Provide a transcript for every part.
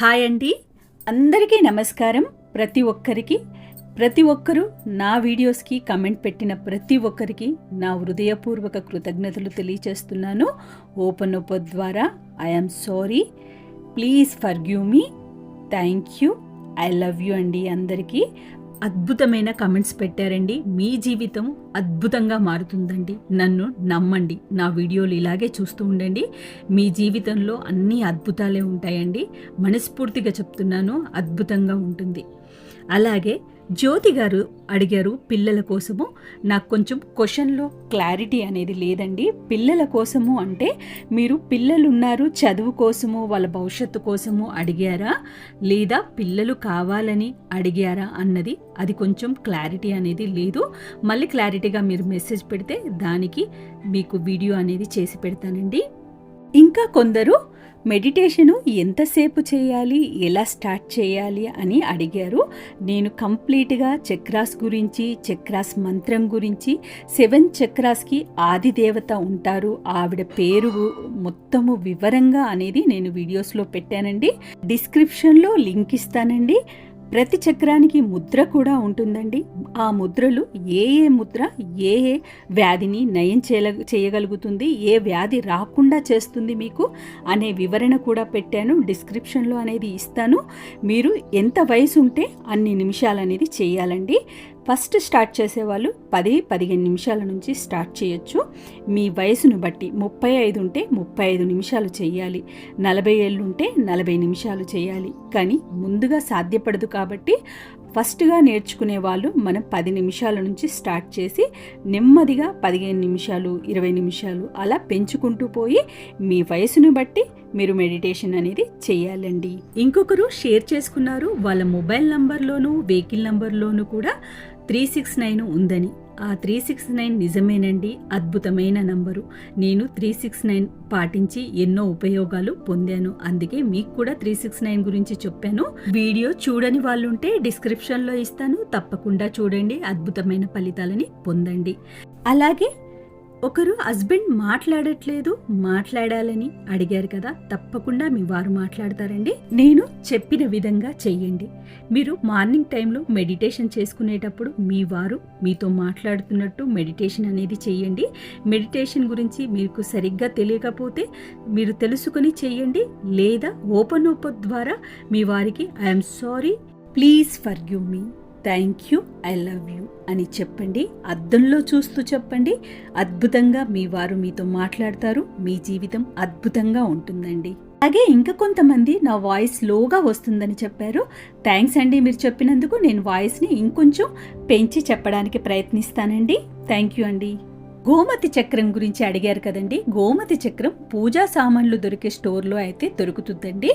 Hi అండి. అందరికీ నమస్కారం. ప్రతి ఒక్కరికి ప్రతి ఒక్కరూ నా వీడియోస్కి కమెంట్ పెట్టిన ప్రతి ఒక్కరికి నా హృదయపూర్వక కృతజ్ఞతలు తెలియచేస్తున్నాను. ఓపెన్ ఓపో ద్వారా I'm sorry. Please forgive me. Thank you. I love you అండి అందరికీ. అద్భుతమైన కమెంట్స్ పెట్టారండి. మీ జీవితం అద్భుతంగా మారుతుందండి. నన్ను నమ్మండి. నా వీడియోలు ఇలాగే చూస్తూ ఉండండి. మీ జీవితంలో అన్ని అద్భుతాలే ఉంటాయండి. మనస్ఫూర్తిగా చెప్తున్నాను అద్భుతంగా ఉంటుంది. అలాగే జ్యోతి గారు అడిగారు పిల్లల కోసము? నాకు కొంచెం క్వశ్చన్లో క్లారిటీ అనేది లేదండి. పిల్లల కోసము అంటే మీరు పిల్లలు ఉన్నారు చదువు కోసము వాళ్ళ భవిష్యత్తు కోసము అడిగారా? లేదా పిల్లలు కావాలని అడిగారా అన్నది అది కొంచెం క్లారిటీ అనేది లేదు. మళ్ళీ క్లారిటీగా మీరు మెసేజ్ పెడితే దానికి మీకు వీడియో అనేది చేసి పెడతానండి. ఇంకా కొందరు మెడిటేషను ఎంతసేపు చేయాలి ఎలా స్టార్ట్ చేయాలి అని అడిగారు. నేను కంప్లీట్గా చక్రాస్ గురించి చక్రాస్ మంత్రం గురించి సెవెన్ చక్రాస్కి ఆది దేవత ఉంటారు. ఆవిడ పేరు మొత్తము వివరంగా అనేది నేను వీడియోస్లో పెట్టానండి. డిస్క్రిప్షన్లో లింక్ ఇస్తానండి. ప్రతి చక్రానికి ముద్ర కూడా ఉంటుందండి. ఆ ముద్రలు ఏ ఏ ముద్ర ఏ ఏ వ్యాధిని నయం చేయ చేయగలుగుతుంది ఏ వ్యాధి రాకుండా చేస్తుంది మీకు అనే వివరణ కూడా పెట్టాను డిస్క్రిప్షన్లో అనేది ఇస్తాను. మీరు ఎంత వయసు ఉంటే అన్ని నిమిషాలు అనేది చేయాలండి. ఫస్ట్ స్టార్ట్ చేసేవాళ్ళు పది పదిహేను నిమిషాల నుంచి స్టార్ట్ చేయొచ్చు. మీ వయసును బట్టి ముప్పై ఐదు ఉంటే ముప్పై ఐదు నిమిషాలు చేయాలి. నలభై ఏళ్ళు ఉంటే నలభై నిమిషాలు చేయాలి. కానీ ముందుగా సాధ్యపడదు కాబట్టి ఫస్ట్గా నేర్చుకునే వాళ్ళు మనం పది నిమిషాల నుంచి స్టార్ట్ చేసి నెమ్మదిగా పదిహేను నిమిషాలు ఇరవై నిమిషాలు అలా పెంచుకుంటూ పోయి మీ వయసును బట్టి మీరు మెడిటేషన్ అనేది చేయాలండి. ఇంకొకరు షేర్ చేసుకున్నారు వాళ్ళ మొబైల్ నంబర్లోను వెహికల్ నంబర్లోను కూడా త్రీ సిక్స్ నైన్ ఉందని. ఆ త్రీ సిక్స్ నైన్ నిజమేనండి అద్భుతమైన నంబరు. నేను త్రీ సిక్స్ నైన్ పాటించి ఎన్నో ఉపయోగాలు పొందాను. అందుకే మీకు కూడా త్రీ సిక్స్ నైన్ గురించి చెప్పాను. వీడియో చూడని వాళ్ళుంటే డిస్క్రిప్షన్లో ఇస్తాను. తప్పకుండా చూడండి అద్భుతమైన ఫలితాలని పొందండి. అలాగే ఒకరు హస్బెండ్ మాట్లాడట్లేదు మాట్లాడాలని అడిగారు కదా తప్పకుండా మీ వారు మాట్లాడతారండి. నేను చెప్పిన విధంగా చెయ్యండి. మీరు మార్నింగ్ టైంలో మెడిటేషన్ చేసుకునేటప్పుడు మీ వారు మీతో మాట్లాడుతున్నట్టు మెడిటేషన్ అనేది చెయ్యండి. మెడిటేషన్ గురించి మీకు సరిగ్గా తెలియకపోతే మీరు తెలుసుకొని చెయ్యండి. లేదా ఓపెన్ ఓపెన్ ద్వారా మీ వారికి I'm sorry please for me. Thank you I love you అని చెప్పండి అద్దంలో చూస్తూ చెప్పండి. అద్భుతంగా మీ వారు మీతో మాట్లాడతారు మీ జీవితం అద్భుతంగా ఉంటుందండి. అలాగే ఇంకా కొంతమంది నా వాయిస్ లోగా వస్తుందని చెప్పారు. థ్యాంక్స్ అండి మీరు చెప్పినందుకు నేను వాయిస్ని ఇంకొంచెం పెంచి చెప్పడానికి ప్రయత్నిస్తానండి. థ్యాంక్ యూ అండి. గోమతి చక్రం గురించి అడిగారు కదండి. గోమతి చక్రం పూజా సామాన్లు దొరికే స్టోర్లో అయితే దొరుకుతుందండి.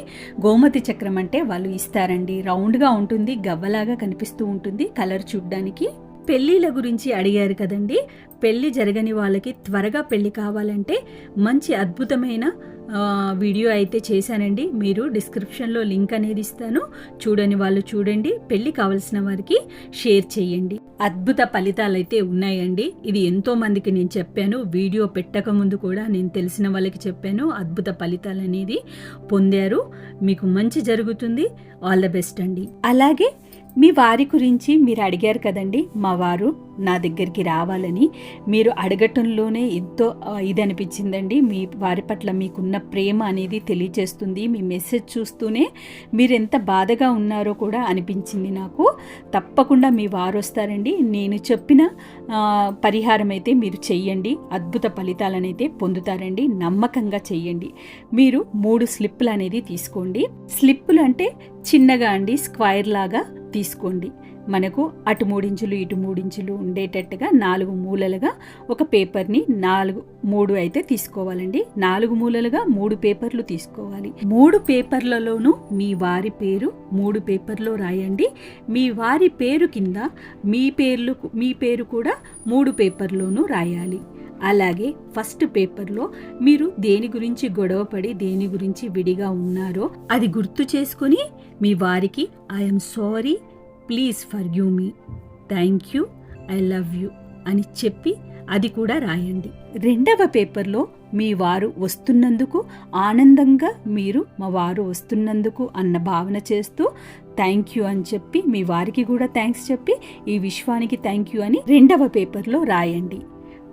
గోమతి చక్రం అంటే వాళ్ళు ఇస్తారండి. రౌండ్గా ఉంటుంది గవ్వలాగా కనిపిస్తూ ఉంటుంది కలర్ చూడ్డానికి. పెళ్ళిళ్ళ గురించి అడిగారు కదండి. పెళ్ళి జరగని వాళ్ళకి త్వరగా పెళ్ళి కావాలంటే మంచి అద్భుతమైన వీడియో అయితే చేశానండి. మీరు డిస్క్రిప్షన్లో లింక్ అనేది ఇస్తాను. చూడని వాళ్ళు చూడండి. పెళ్ళి కావలసిన వారికి షేర్ చేయండి. అద్భుత ఫలితాలు అయితే ఉన్నాయండి. ఇది ఎంతో మందికి నేను చెప్పాను. వీడియో పెట్టక ముందు కూడా నేను తెలిసిన వాళ్ళకి చెప్పాను. అద్భుత ఫలితాలు అనేది పొందారు. మీకు మంచి జరుగుతుంది. ఆల్ ద బెస్ట్ అండి. అలాగే మీ వారి గురించి మీరు అడిగారు కదండి. మా వారు నా దగ్గరికి రావాలని మీరు అడగటంలోనే ఎంతో ఇది అనిపించిందండి. మీ వారి పట్ల మీకున్న ప్రేమ అనేది తెలియజేస్తుంది మీ మెసేజ్ చూస్తూనే మీరు ఎంత బాధగా ఉన్నారో కూడా అనిపించింది నాకు. తప్పకుండా మీ వారు వస్తారండి. నేను చెప్పిన పరిహారం అయితే మీరు చెయ్యండి. అద్భుత ఫలితాలనైతే పొందుతారండి. నమ్మకంగా చెయ్యండి. మీరు మూడు స్లిప్పులు అనేది తీసుకోండి. స్లిప్పులు అంటే చిన్నగా అండి స్క్వైర్ లాగా తీసుకోండి. మనకు అటు మూడించులు ఇటు మూడించులు ఉండేటట్టుగా నాలుగు మూలలుగా ఒక పేపర్ని నాలుగు మూడు అయితే తీసుకోవాలండి. నాలుగు మూలలుగా మూడు పేపర్లు తీసుకోవాలి. మూడు పేపర్లలోనూ మీ వారి పేరు మూడు పేపర్లో రాయండి. మీ వారి పేరు కింద మీ పేర్లు మీ పేరు కూడా మూడు పేపర్లోనూ రాయాలి. అలాగే ఫస్ట్ పేపర్లో మీరు దేని గురించి గొడవపడి దేని గురించి విడిగా ఉన్నారో అది గుర్తు చేసుకుని మీ వారికి I'm sorry please forgive me thank you I love you అని చెప్పి అది కూడా రాయండి. రెండవ పేపర్లో మీ వారు వస్తున్నందుకు ఆనందంగా మీరు మా వారు వస్తున్నందుకు అన్న భావన చేస్తూ థ్యాంక్ యూ అని చెప్పి మీ వారికి కూడా థ్యాంక్స్ చెప్పి ఈ విశ్వానికి థ్యాంక్ యూ అని రెండవ పేపర్లో రాయండి.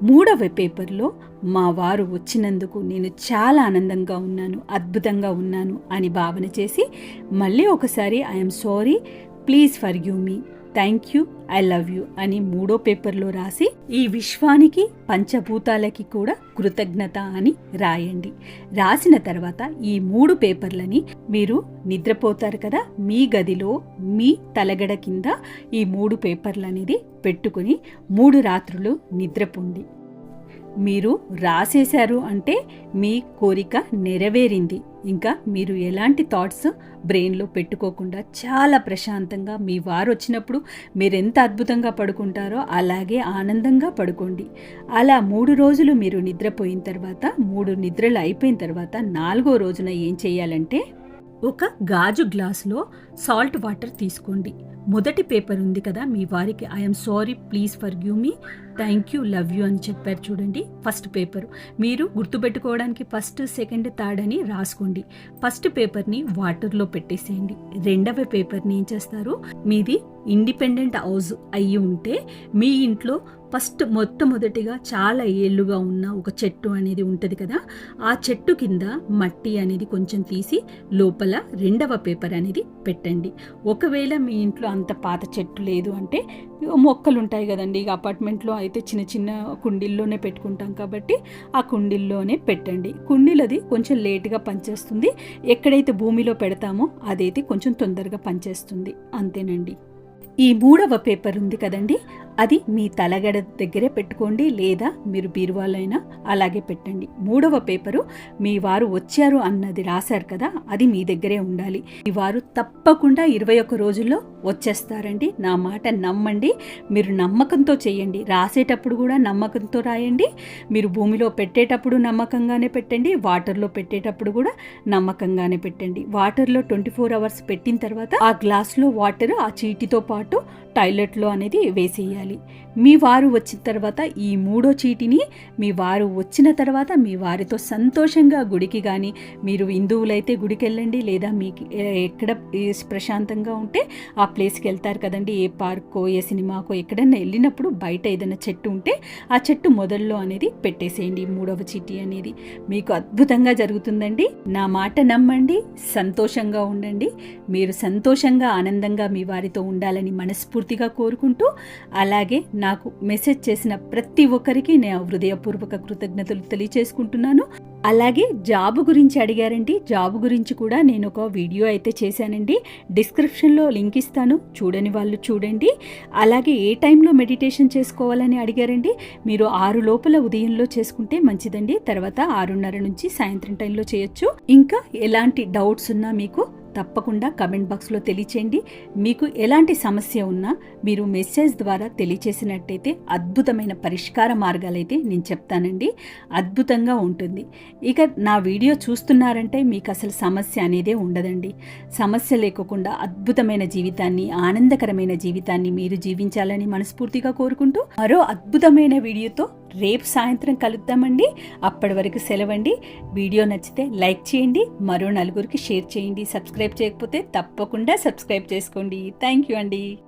మూడవ పేపర్లో మా వారు వచ్చినందుకు నేను చాలా ఆనందంగా ఉన్నాను అద్భుతంగా ఉన్నాను అని భావన చేసి మళ్ళీ ఒకసారి I'm sorry please forgive me. Thank you I love you అని మూడో పేపర్లో రాసి ఈ విశ్వానికి పంచభూతాలకి కూడా కృతజ్ఞత అని రాయండి. రాసిన తర్వాత ఈ మూడు పేపర్లని మీరు నిద్రపోతారు కదా మీ గదిలో మీ తలగడ కింద ఈ మూడు పేపర్లు అనేది పెట్టుకుని మూడు రాత్రులు నిద్రపోండి. మీరు రాసేశారు అంటే మీ కోరిక నెరవేరింది. ఇంకా మీరు ఎలాంటి థాట్స్ బ్రెయిన్లో పెట్టుకోకుండా చాలా ప్రశాంతంగా మీ వారు వచ్చినప్పుడు మీరు ఎంత అద్భుతంగా పడుకుంటారో అలాగే ఆనందంగా పడుకోండి. అలా మూడు రోజులు మీరు నిద్రపోయిన తర్వాత మూడు నిద్రలు అయిపోయిన తర్వాత నాలుగో రోజున ఏం చేయాలంటే ఒక గాజు గ్లాసులో సాల్ట్ వాటర్ తీసుకోండి. మొదటి పేపర్ ఉంది కదా మీ వారికి. I'm sorry please forgive me thank you love you అని చెప్పారు చూడండి. ఫస్ట్ పేపర్ మీరు గుర్తుపెట్టుకోవడానికి ఫస్ట్ సెకండ్ థర్డ్ అని రాసుకోండి. ఫస్ట్ పేపర్ని వాటర్లో పెట్టేసేయండి. రెండవ పేపర్ని ఏం చేస్తారు? మీది ఇండిపెండెంట్ హౌస్ అయ్యి ఉంటే మీ ఇంట్లో ఫస్ట్ మొట్టమొదటిగా చాలా ఏళ్ళుగా ఉన్న ఒక చెట్టు అనేది ఉంటుంది కదా. ఆ చెట్టు కింద మట్టి అనేది కొంచెం తీసి లోపల రెండవ పేపర్ అనేది పెట్టండి. ఒకవేళ మీ ఇంట్లో అంత పాత చెట్టు లేదు అంటే మొక్కలు ఉంటాయి కదండి. ఇక అపార్ట్మెంట్లో అయితే చిన్న చిన్న కుండీల్లోనే పెట్టుకుంటాం కాబట్టి ఆ కుండీల్లోనే పెట్టండి. కుండీలది కొంచెం లేటుగా పనిచేస్తుంది. ఎక్కడైతే భూమిలో పెడతామో అదైతే కొంచెం తొందరగా పనిచేస్తుంది. అంతేనండి. ఈ మూడవ పేపర్ ఉంది కదండి? అది మీ తలగడ దగ్గరే పెట్టుకోండి లేదా మీరు బీరువాలైనా అలాగే పెట్టండి. మూడవ పేపరు మీ వారు వచ్చారు అన్నది రాశారు కదా అది మీ దగ్గరే ఉండాలి. మీ వారు తప్పకుండా ఇరవై ఒక్క రోజుల్లో వచ్చేస్తారండి. నా మాట నమ్మండి. మీరు నమ్మకంతో చేయండి. రాసేటప్పుడు కూడా నమ్మకంతో రాయండి. మీరు భూమిలో పెట్టేటప్పుడు నమ్మకంగానే పెట్టండి. వాటర్లో పెట్టేటప్పుడు కూడా నమ్మకంగానే పెట్టండి. వాటర్లో ట్వంటీ ఫోర్ అవర్స్ పెట్టిన తర్వాత ఆ గ్లాస్లో వాటర్ ఆ చీటితో పాటు టాయిలెట్లో అనేది వేసేయాలి. మీ వారు వచ్చిన తర్వాత ఈ మూడో చీటిని మీ వారు వచ్చిన తర్వాత మీ వారితో సంతోషంగా గుడికి కానీ మీరు హిందువులైతే గుడికి వెళ్ళండి లేదా మీకు ఎక్కడ ప్రశాంతంగా ఉంటే ఆ ప్లేస్కి వెళ్తారు కదండి. ఏ పార్కో ఏ సినిమాకో ఎక్కడైనా వెళ్ళినప్పుడు బయట ఏదైనా చెట్టు ఉంటే ఆ చెట్టు మొదల్లో అనేది పెట్టేసేయండి మూడవ చీటి అనేది. మీకు అద్భుతంగా జరుగుతుందండి. నా మాట నమ్మండి సంతోషంగా ఉండండి. మీరు సంతోషంగా ఆనందంగా మీ వారితో ఉండాలని మనస్ఫూర్తిగా కోరుకుంటూ అలాగే నాకు మెసేజ్ చేసిన ప్రతి ఒక్కరికి నేను హృదయపూర్వక కృతజ్ఞతలు తెలియచేసుకుంటున్నాను. అలాగే జాబ్ గురించి అడిగారండి. జాబ్ గురించి కూడా నేను ఒక వీడియో అయితే చేశానండి. డిస్క్రిప్షన్లో లింక్ ఇస్తాను. చూడని వాళ్ళు చూడండి. అలాగే ఏ టైంలో మెడిటేషన్ చేసుకోవాలని అడిగారండి. మీరు ఆరు లోపల ఉదయంలో చేసుకుంటే మంచిదండి. తర్వాత ఆరున్నర నుంచి సాయంత్రం టైంలో చేయొచ్చు. ఇంకా ఎలాంటి డౌట్స్ ఉన్నా మీకు తప్పకుండా కమెంట్ బాక్స్లో తెలియచేయండి. మీకు ఎలాంటి సమస్య ఉన్నా మీరు మెసేజ్ ద్వారా తెలియచేసినట్టయితే అద్భుతమైన పరిష్కార మార్గాలైతే నేను చెప్తానండి. అద్భుతంగా ఉంటుంది. ఇక నా వీడియో చూస్తున్నారంటే మీకు అసలు సమస్య అనేదే ఉండదండి. సమస్య లేకుండా అద్భుతమైన జీవితాన్ని ఆనందకరమైన జీవితాన్ని మీరు జీవించాలని మనస్ఫూర్తిగా కోరుకుంటూ మరో అద్భుతమైన వీడియోతో రేపు సాయంత్రం కలుద్దామండి. అప్పటి వరకు సెలవండి. వీడియో నచ్చితే లైక్ చేయండి. మరో నలుగురికి షేర్ చేయండి. సబ్స్క్రైబ్ చేయకపోతే తప్పకుండా సబ్స్క్రైబ్ చేసుకోండి. థ్యాంక్ యూ అండి.